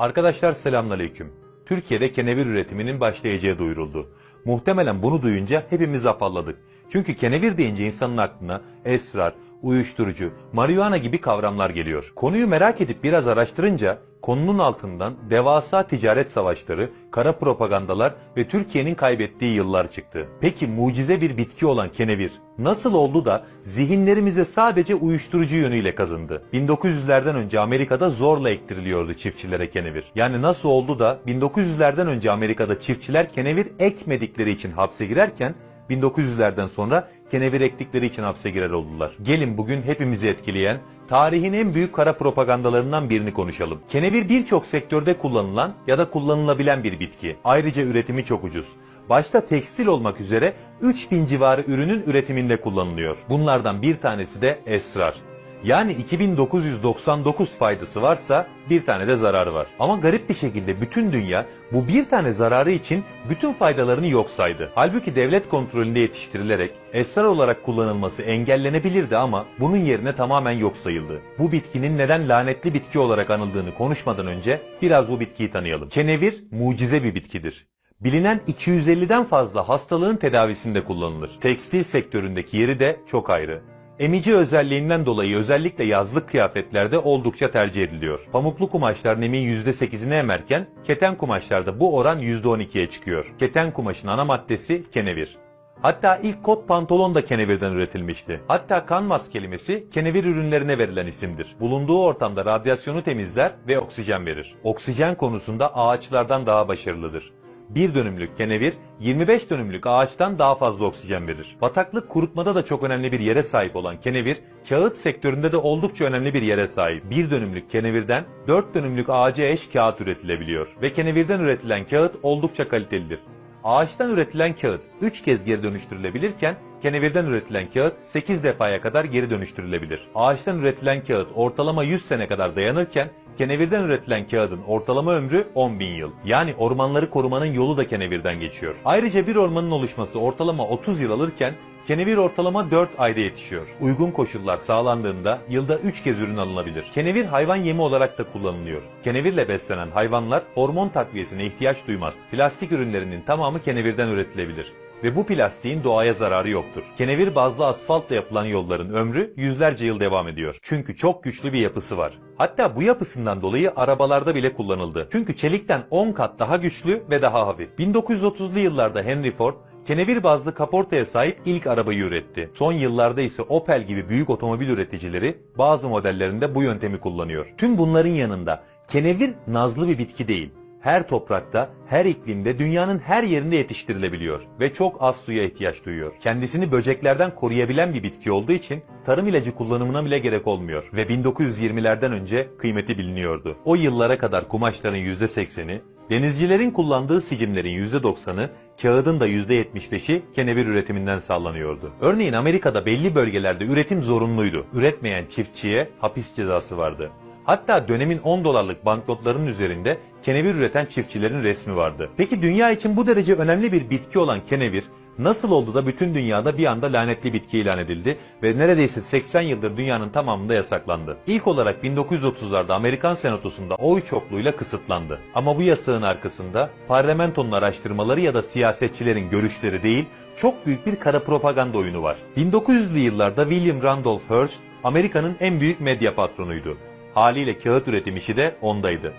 Arkadaşlar selamünaleyküm. Türkiye'de kenevir üretiminin başlayacağı duyuruldu. Muhtemelen bunu duyunca hepimiz afalladık. Çünkü kenevir deyince insanın aklına esrar, uyuşturucu, marihuana gibi kavramlar geliyor. Konuyu merak edip biraz araştırınca konunun altından devasa ticaret savaşları, kara propagandalar ve Türkiye'nin kaybettiği yıllar çıktı. Peki mucize bir bitki olan kenevir nasıl oldu da zihinlerimize sadece uyuşturucu yönüyle kazındı? 1900'lerden önce Amerika'da zorla ektiriliyordu çiftçilere kenevir. Yani nasıl oldu da 1900'lerden önce Amerika'da çiftçiler kenevir ekmedikleri için hapse girerken 1900'lerden sonra kenevir ektikleri için hapse girer oldular. Gelin bugün hepimizi etkileyen, tarihin en büyük kara propagandalarından birini konuşalım. Kenevir birçok sektörde kullanılan ya da kullanılabilen bir bitki. Ayrıca üretimi çok ucuz. Başta tekstil olmak üzere 3000 civarı ürünün üretiminde kullanılıyor. Bunlardan bir tanesi de esrar. Yani 2999 faydası varsa bir tane de zararı var. Ama garip bir şekilde bütün dünya bu bir tane zararı için bütün faydalarını yok saydı. Halbuki devlet kontrolünde yetiştirilerek esrar olarak kullanılması engellenebilirdi ama bunun yerine tamamen yok sayıldı. Bu bitkinin neden lanetli bitki olarak anıldığını konuşmadan önce biraz bu bitkiyi tanıyalım. Kenevir mucize bir bitkidir. Bilinen 250'den fazla hastalığın tedavisinde kullanılır. Tekstil sektöründeki yeri de çok ayrı. Emici özelliğinden dolayı özellikle yazlık kıyafetlerde oldukça tercih ediliyor. Pamuklu kumaşlar nemin %8'ini emerken keten kumaşlarda bu oran %12'ye çıkıyor. Keten kumaşın ana maddesi kenevir. Hatta ilk kot pantolon da kenevirden üretilmişti. Hatta kanvas kelimesi kenevir ürünlerine verilen isimdir. Bulunduğu ortamda radyasyonu temizler ve oksijen verir. Oksijen konusunda ağaçlardan daha başarılıdır. Bir dönümlük kenevir 25 dönümlük ağaçtan daha fazla oksijen verir. Bataklık kurutmada da çok önemli bir yere sahip olan kenevir, kağıt sektöründe de oldukça önemli bir yere sahip. Bir dönümlük kenevirden 4 dönümlük ağaca eş kağıt üretilebiliyor ve kenevirden üretilen kağıt oldukça kalitelidir. Ağaçtan üretilen kağıt 3 kez geri dönüştürülebilirken kenevirden üretilen kağıt 8 defaya kadar geri dönüştürülebilir. Ağaçtan üretilen kağıt ortalama 100 sene kadar dayanırken kenevirden üretilen kağıdın ortalama ömrü 10 bin yıl. Yani ormanları korumanın yolu da kenevirden geçiyor. Ayrıca bir ormanın oluşması ortalama 30 yıl alırken Kenevir ortalama 4 ayda yetişiyor. Uygun koşullar sağlandığında yılda 3 kez ürün alınabilir. Kenevir hayvan yemi olarak da kullanılıyor. Kenevirle beslenen hayvanlar hormon takviyesine ihtiyaç duymaz. Plastik ürünlerinin tamamı kenevirden üretilebilir ve bu plastiğin doğaya zararı yoktur. Kenevir bazlı asfaltla yapılan yolların ömrü yüzlerce yıl devam ediyor. Çünkü çok güçlü bir yapısı var. Hatta bu yapısından dolayı arabalarda bile kullanıldı. Çünkü çelikten 10 kat daha güçlü ve daha hafif. 1930'lu yıllarda Henry Ford Kenevir bazlı kaportaya sahip ilk arabayı üretti. Son yıllarda ise Opel gibi büyük otomobil üreticileri bazı modellerinde bu yöntemi kullanıyor. Tüm bunların yanında kenevir nazlı bir bitki değil. Her toprakta, her iklimde, dünyanın her yerinde yetiştirilebiliyor ve çok az suya ihtiyaç duyuyor. Kendisini böceklerden koruyabilen bir bitki olduğu için tarım ilacı kullanımına bile gerek olmuyor ve 1920'lerden önce kıymeti biliniyordu. O yıllara kadar kumaşların %80'i, denizcilerin kullandığı sicimlerin %90'ı, kağıdın da %75'i kenevir üretiminden sağlanıyordu. Örneğin Amerika'da belli bölgelerde üretim zorunluydu. Üretmeyen çiftçiye hapis cezası vardı. Hatta dönemin 10 dolarlık banknotların üzerinde kenevir üreten çiftçilerin resmi vardı. Peki dünya için bu derece önemli bir bitki olan kenevir nasıl oldu da bütün dünyada bir anda lanetli bitki ilan edildi ve neredeyse 80 yıldır dünyanın tamamında yasaklandı? İlk olarak 1930'larda Amerikan Senatosu'nda oy çokluğuyla kısıtlandı. Ama bu yasağın arkasında parlamentonun araştırmaları ya da siyasetçilerin görüşleri değil, çok büyük bir kara propaganda oyunu var. 1900'lü yıllarda William Randolph Hearst Amerika'nın en büyük medya patronuydu. Haliyle kağıt üretim işi de ondaydı.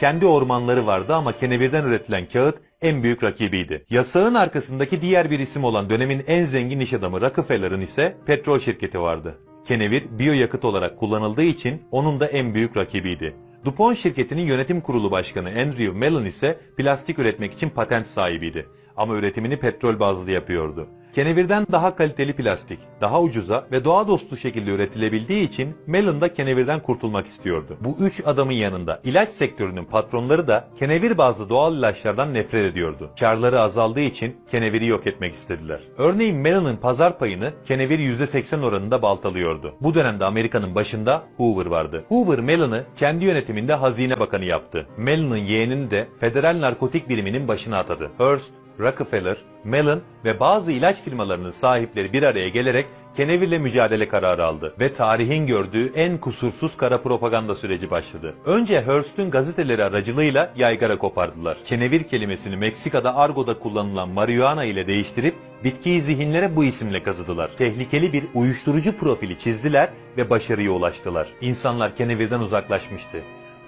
Kendi ormanları vardı ama kenevirden üretilen kağıt en büyük rakibiydi. Yasağın arkasındaki diğer bir isim olan dönemin en zengin iş adamı Rockefeller'ın ise petrol şirketi vardı. Kenevir biyoyakıt olarak kullanıldığı için onun da en büyük rakibiydi. DuPont şirketinin yönetim kurulu başkanı Andrew Mellon ise plastik üretmek için patent sahibiydi ama üretimini petrol bazlı yapıyordu. Kenevirden daha kaliteli plastik, daha ucuza ve doğa dostu şekilde üretilebildiği için Mellon da kenevirden kurtulmak istiyordu. Bu üç adamın yanında ilaç sektörünün patronları da kenevir bazlı doğal ilaçlardan nefret ediyordu. Karları azaldığı için keneviri yok etmek istediler. Örneğin Mellon'ın pazar payını kenevir %80 oranında baltalıyordu. Bu dönemde Amerika'nın başında Hoover vardı. Hoover Mellon'ı kendi yönetiminde hazine bakanı yaptı. Mellon'ın yeğenini de federal narkotik biriminin başına atadı. Hearst, Rockefeller, Mellon ve bazı ilaç firmalarının sahipleri bir araya gelerek kenevirle mücadele kararı aldı ve tarihin gördüğü en kusursuz kara propaganda süreci başladı. Önce Hearst'ün gazeteleri aracılığıyla yaygara kopardılar. Kenevir kelimesini Meksika'da argoda kullanılan marihuana ile değiştirip bitkiyi zihinlere bu isimle kazıdılar. Tehlikeli bir uyuşturucu profili çizdiler ve başarıya ulaştılar. İnsanlar kenevirden uzaklaşmıştı.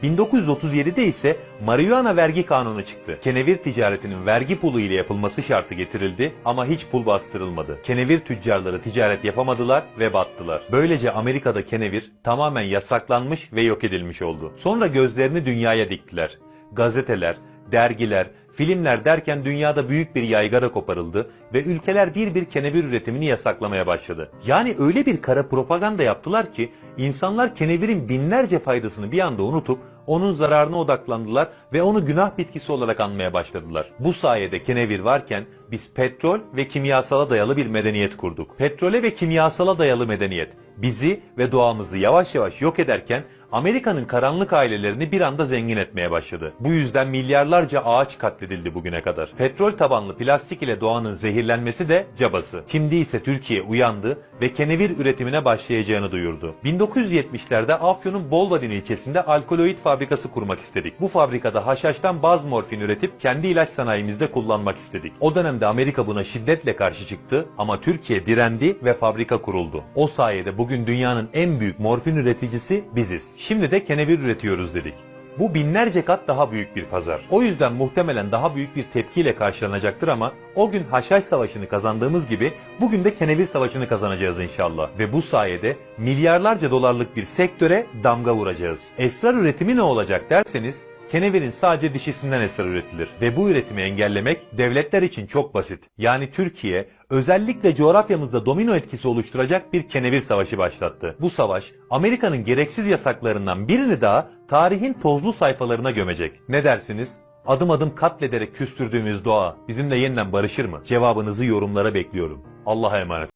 1937'de ise marihuana vergi kanunu çıktı. Kenevir ticaretinin vergi pulu ile yapılması şartı getirildi ama hiç pul bastırılmadı. Kenevir tüccarları ticaret yapamadılar ve battılar. Böylece Amerika'da kenevir tamamen yasaklanmış ve yok edilmiş oldu. Sonra gözlerini dünyaya diktiler. Gazeteler, dergiler, filmler derken dünyada büyük bir yaygara koparıldı ve ülkeler bir bir kenevir üretimini yasaklamaya başladı. Yani öyle bir kara propaganda yaptılar ki insanlar kenevirin binlerce faydasını bir anda unutup onun zararına odaklandılar ve onu günah bitkisi olarak anmaya başladılar. Bu sayede kenevir varken biz petrol ve kimyasala dayalı bir medeniyet kurduk. Petrole ve kimyasala dayalı medeniyet bizi ve doğamızı yavaş yavaş yok ederken Amerika'nın karanlık ailelerini bir anda zengin etmeye başladı. Bu yüzden milyarlarca ağaç katledildi bugüne kadar. Petrol tabanlı plastik ile doğanın zehirlenmesi de cabası. Şimdi ise Türkiye uyandı ve kenevir üretimine başlayacağını duyurdu. 1970'lerde Afyon'un Bolvadin ilçesinde alkaloid fabrikası kurmak istedik. Bu fabrikada haşhaştan baz morfin üretip kendi ilaç sanayimizde kullanmak istedik. O dönemde Amerika buna şiddetle karşı çıktı ama Türkiye direndi ve fabrika kuruldu. O sayede bugün dünyanın en büyük morfin üreticisi biziz. Şimdi de kenevir üretiyoruz dedik. Bu binlerce kat daha büyük bir pazar. O yüzden muhtemelen daha büyük bir tepkiyle karşılanacaktır ama o gün Haşhaş Savaşı'nı kazandığımız gibi bugün de Kenevir Savaşı'nı kazanacağız inşallah. Ve bu sayede milyarlarca dolarlık bir sektöre damga vuracağız. Esrar üretimi ne olacak derseniz Kenevir'in sadece dişisinden esrar üretilir ve bu üretimi engellemek devletler için çok basit. Yani Türkiye özellikle coğrafyamızda domino etkisi oluşturacak bir kenevir savaşı başlattı. Bu savaş Amerika'nın gereksiz yasaklarından birini daha tarihin tozlu sayfalarına gömecek. Ne dersiniz? Adım adım katlederek küstürdüğümüz doğa bizimle yeniden barışır mı? Cevabınızı yorumlara bekliyorum. Allah'a emanet.